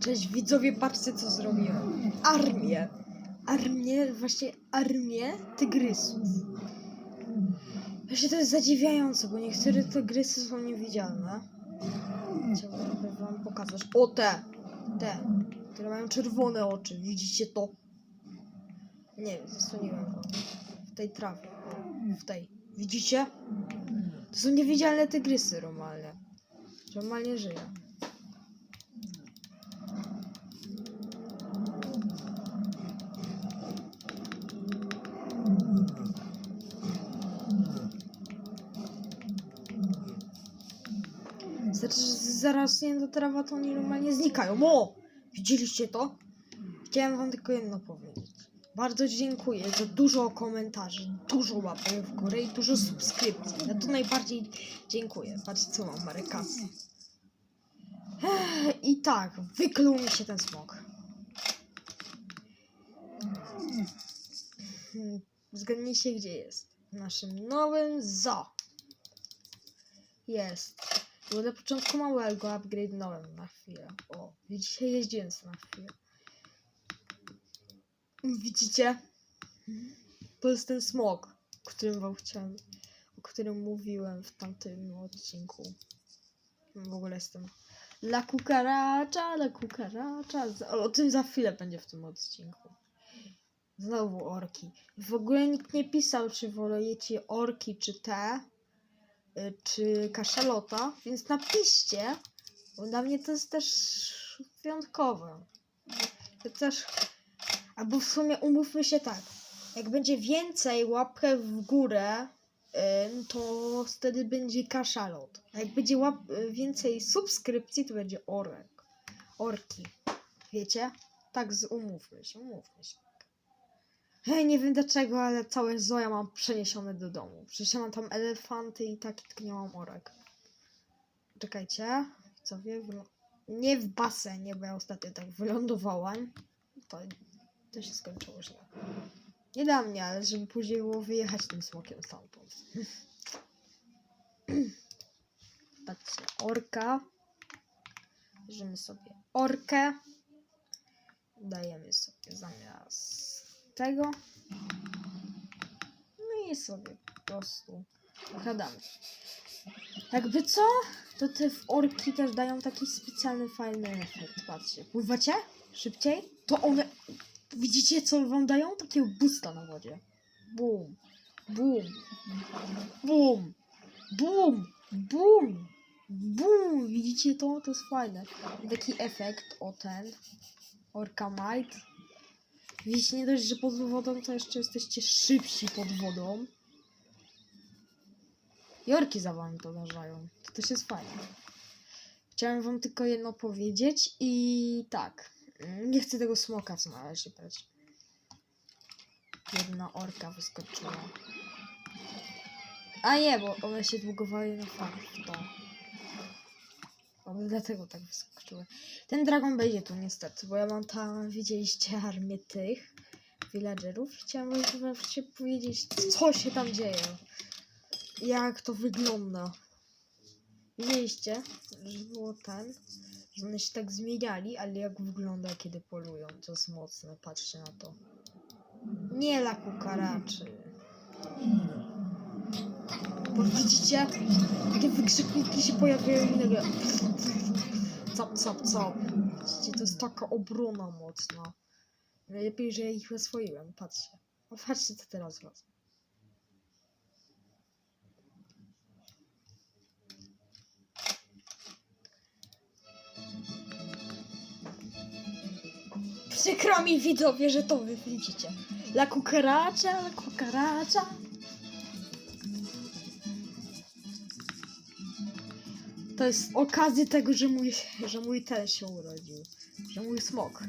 Cześć widzowie, patrzcie co zrobiłem. Armię. Armię, właśnie armię tygrysów. Właśnie to jest zadziwiające, bo niektóre tygrysy są niewidzialne. Chciałbym wam pokazać. O te! Te, które mają czerwone oczy. Widzicie to? Nie wiem, zasłoniłem wam. W tej trawie. W tej. Widzicie? To są niewidzialne tygrysy normalnie. Normalnie żyją. Że zaraz nie do trawa to oni normalnie znikają. O! Widzieliście to? Chciałem wam tylko jedno powiedzieć. Bardzo dziękuję za dużo komentarzy, dużo łapek w górę i dużo subskrypcji. Ja to najbardziej dziękuję. Patrzcie co mam. Ech, I tak, wykluł mi się ten smok. Hmm, Zgadnijcie gdzie jest. W naszym nowym zoo. Jest. Bo na początku małego upgrade'nąłem na chwilę. O, widzicie, jeździłem na chwilę. Widzicie? To jest ten smok, o którym wam chciałem, o którym mówiłem w tamtym odcinku. W ogóle jestem La kukaracza, la kukaracza. Za- O tym za chwilę będzie w tym odcinku. Znowu orki. W ogóle nikt nie pisał, czy wolejecie orki, czy te, czy kaszalota, więc napiszcie, bo dla mnie to jest też wyjątkowe. Ja też, albo w sumie umówmy się tak, jak będzie więcej łapek w górę, to wtedy będzie kaszalot. A jak będzie łap y, więcej subskrypcji, to będzie orek. Orki. Wiecie? Tak z umówmy się, umówmy się. Hej, nie wiem dlaczego, ale całe zoja mam przeniesione do domu. Przecież ja mam tam elefanty i tak, tylko nie orek. Czekajcie, co wie, nie w basenie, bo ja ostatnio tak wylądowałam. To, to się skończyło źle. Nie dla mnie, ale żeby później było wyjechać tym smokiem stamtąd. Patrzcie, orka. Bierzemy sobie orkę. Dajemy sobie zamiast tego. No i sobie po prostu okradamy. Jakby co? To te orki też dają taki specjalny, fajny efekt. Patrzcie, pływacie szybciej? To one... Widzicie, co wam dają? Takiego boosta na wodzie. Bum, bum, bum, bum, bum, bum. Widzicie to? To jest fajne. Taki efekt, o ten. Orca Might. Widzicie, nie dość, że pod wodą, to jeszcze jesteście szybsi pod wodą. I orki za wami podążają. To też jest fajne. Chciałem wam tylko jedno powiedzieć i tak. Nie chcę tego smoka co należy brać. Jedna orka wyskoczyła. A nie, bo one się długowały na fakt to. Dlatego tak wyskoczyły. Ten dragon będzie tu niestety, bo ja mam tam, widzieliście, armię tych villagerów. Chciałem się powiedzieć, co się tam dzieje. Jak to wygląda. Widzieliście, że było ten, że one się tak zmieniali, ale jak wygląda, kiedy polują, to jest mocne, patrzcie na to. Nie la kukaraczy. Widzicie, takie wykrzykniki się pojawiają i nagle cop, cop. Widzicie, to jest taka obrona mocna. Najlepiej, że ja ich oswoiłem, patrzcie. O, patrzcie, co teraz was. Przykro mi widzowie, że to wy widzicie. La cucaracha, la cucaracha. To jest z okazji tego, że mój, że mój ten się urodził. Że mój smok.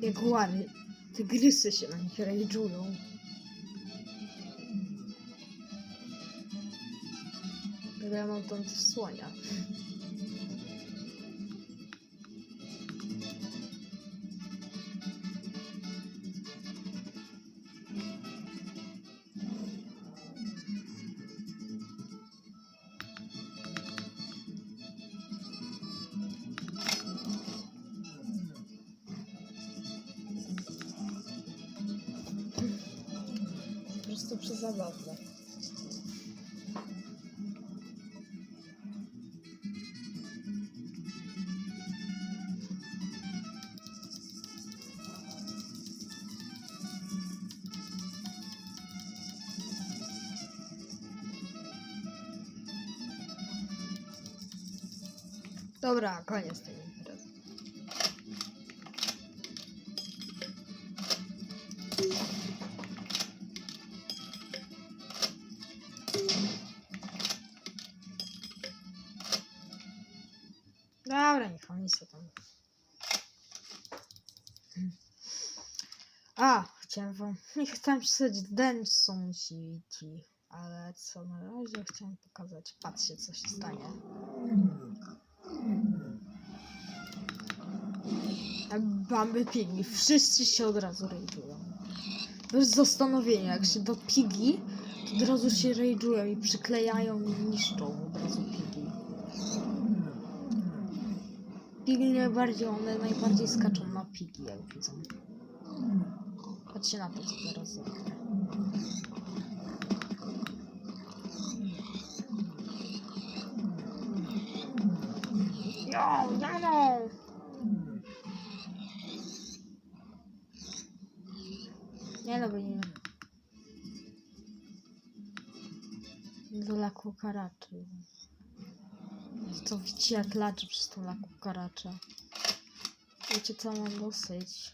Jaguary. Tygrysy się na nich rajdżują. Ja mam tam też słonia. Przezabawne. Dobra, koniec tej A, chciałem wam. Nie chciałem pisać Dance City, ale co na razie chciałem pokazać. Patrzcie, co się stanie. Bamby pigi. Wszyscy się od razu rage'ują. Bez zastanowienia. Jak się do pigi, to od razu się rage'ują i przyklejają i niszczą od razu pigi. Pigi najbardziej, one najbardziej skaczą na pigi, jak widzą. Patrzcie na to, co teraz Jano! Nie no, bo nie. Do laku karaczy. To widzicie jak laczy przez tą laku karacza. Wiecie co mam dosyć.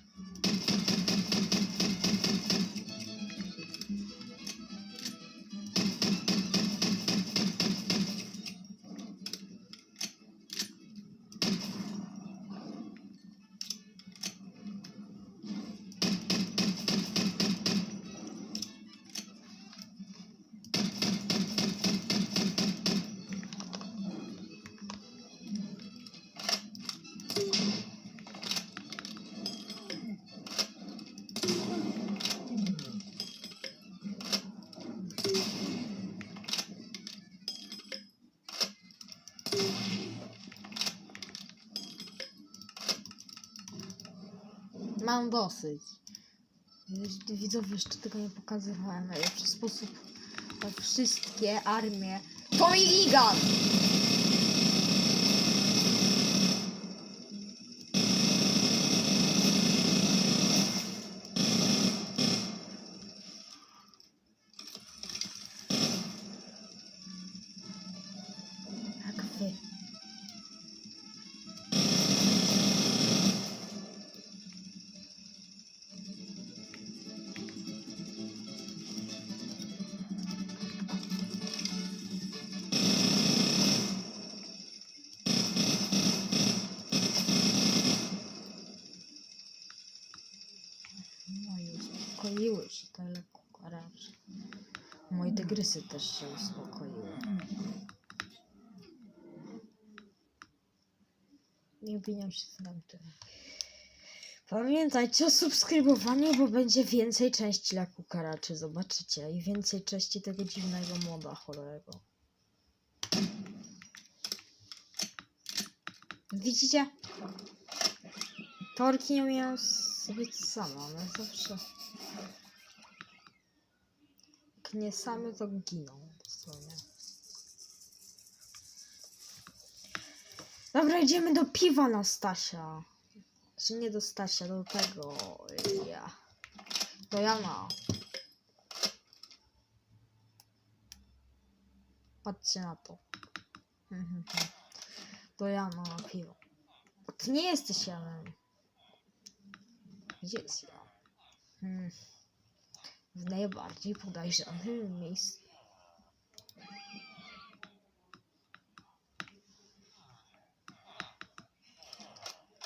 Mam dosyć. Widzowie jeszcze tego nie pokazywałem. Najlepszy sposób na wszystkie armie. To Igan! Jak Tygrysy też się uspokoiły. Nie obwiniam się z tamtym. Pamiętajcie o subskrybowaniu, bo będzie więcej części dla kukaraczy, zobaczycie. I więcej części tego dziwnego moda chorego. Widzicie? Torki nie umieją być same, one zawsze... Jak nie same, to giną dosłownie. Dobra, idziemy do piwa na Stasia. Czy nie do Stasia, do tego... Ja. Do Jana. Patrzcie na to. Do Jana na piwo. Ty nie jesteś Janem. Gdzie jest Jan? Hmm. W najbardziej podejrzanym miejscu.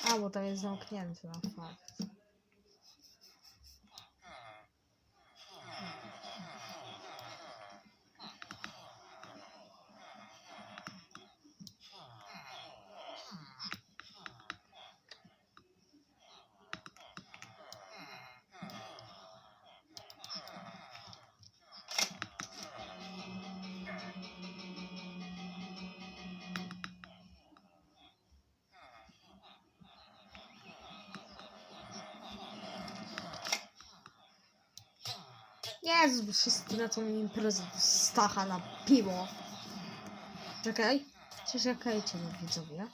A, bo to jest zamknięte na fakt. Jezus, bo wszyscy na tą imprezę do Stacha na piwo. Czekaj. Czekajcie no widzowie.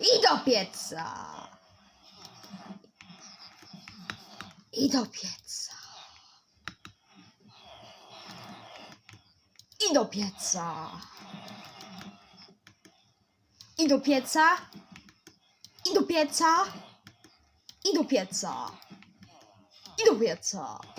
I do pieca. I do pieca. I do pieca. I do pieca. I do pieca. I do pieca. I do pieca.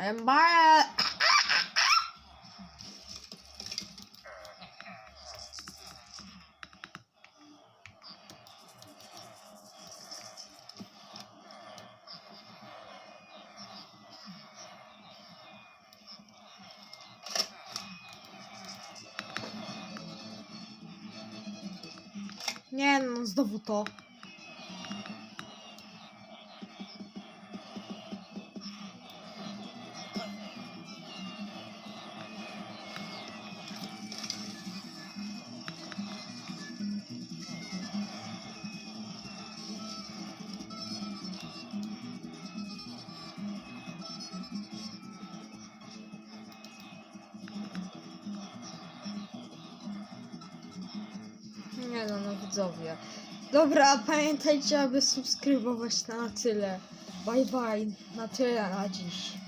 Bye. Nie no, znowu to. Nie no, no widzowie. Dobra, pamiętajcie, aby subskrybować na tyle. Bye bye, na tyle na dziś.